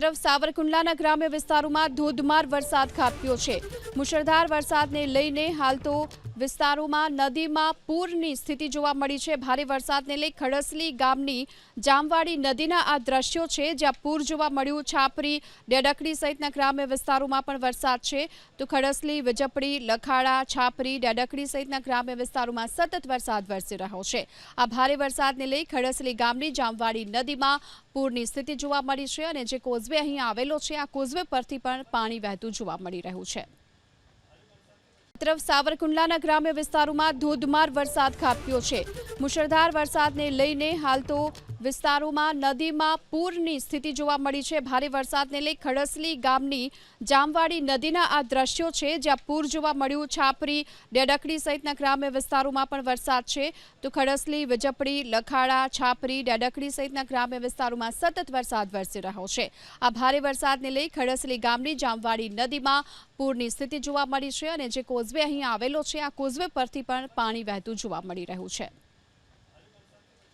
તરફ સાવરકુંડલાના ગ્રામ્ય વિસ્તારોમાં ધોધમાર વરસાદ ખાબક્યો છે. મુશળધાર વરસાદને લઈને હાલ તો વિસ્તારોમાં નદીમાં પૂરની સ્થિતિ જોવા મળી છે. ભારે વરસાદને લઈ ખડસલી ગામની જામવાડી નદીના આ દ્રશ્યો છે. જ્યાં પૂર જોવા મળ્યું, છાપરી, ડેડકડી સહિતના ગ્રામ્ય વિસ્તારોમાં પણ વરસાદ છે. તો ખડસલી, વિજપડી, લખાડા, છાપરી, ડેડકડી સહિતના ગ્રામ્ય વિસ્તારોમાં સતત વરસાદ વરસી રહ્યો છે. આ ભારે વરસાદને લઈ ખડસલી ગામની જામવાડી નદીમાં પૂરની સ્થિતિ જોવા મળી છે અને જે કોઝવે અહીં આવેલો છે, આ કોઝવે પરથી પણ પાણી વહેતું જોવા મળી રહ્યું છે. તરફ સાવરકુંડલાના ગ્રામ્ય વિસ્તારોમાં ધોધમાર વરસાદ ખાબક્યો છે. મુશળધાર વરસાદને લઈને હાલ તો વિસ્તારોમાં નદીમાં પૂરની સ્થિતિ જોવા મળી છે. ભારે વરસાદને લઈ ખડસલી ગામની જામવાડી નદીના આ દ્રશ્યો છે, જ્યાં પૂર જોવા મળ્યું. છાપરી, ડેડકડી સહિતના ગ્રામ્ય વિસ્તારોમાં પણ વરસાદ છે. તો ખડસલી, વિજપડી, લખાડા, છાપરી, ડેડકડી સહિતના ગ્રામ્ય વિસ્તારોમાં સતત વરસાદ વરસી રહ્યો છે. આ ભારે વરસાદને લઈ ખડસલી ગામની જામવાડી નદીમાં પૂરની સ્થિતિ જોવા મળી છે અને જે કોઝવે અહીં આવેલો છે, આ કોઝવે પરથી પણ પાણી વહેતું જોવા મળી રહ્યું છે.